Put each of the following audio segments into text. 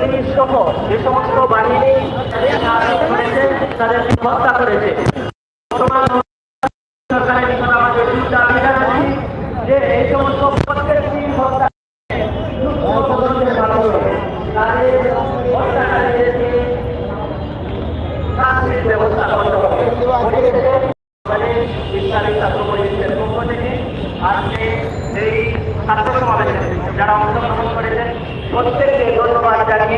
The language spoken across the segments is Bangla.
পুলিশ সহ যে সমস্ত বাহিনী তাদের তাদেরকে হত্যা করেছে সমাবেশে যারা অংশগ্রহণ করেছেন প্রত্যেককে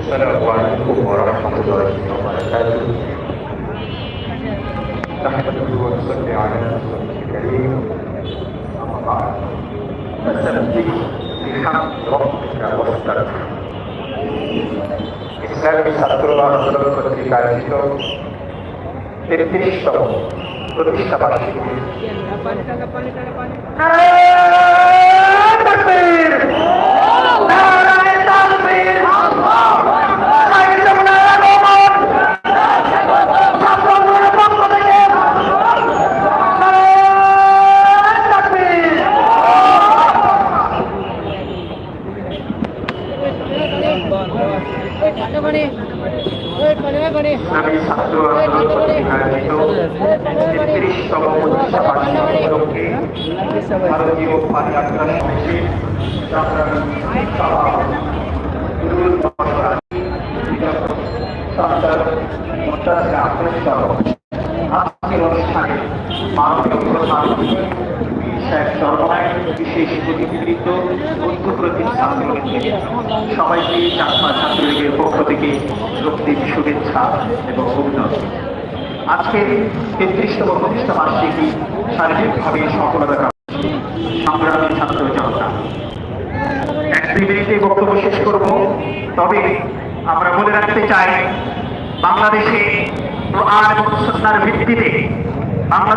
السلام عليكم ورحمة الله وبركاته نحمده ونصلي على رسوله الكريم أما بعد فسبح بحمد ربك واستغفر ইসলামী ছাত্র আন্দোলন কর্তৃক আয়োজিত তেত্রিশতম প্রতিষ্ঠা বার্ষিকী সহ আজকের অনুষ্ঠানে মাননীয় প্রধান সবাইকে চাকমা ছাত্রলীগের পক্ষ থেকে রক্তিম শুভেচ্ছা এবং অভিনন্দন। আজকের তেত্রিশতম প্রতিষ্ঠা বার্ষিকী শারীরিকভাবে সফলতা সংগ্রামী ছাত্র জনতা বক্তব্য শেষ করব, তবে আমরা মনে রাখতে চাই, বাংলাদেশে সুন্নাহর ভিত্তিতে বাংলা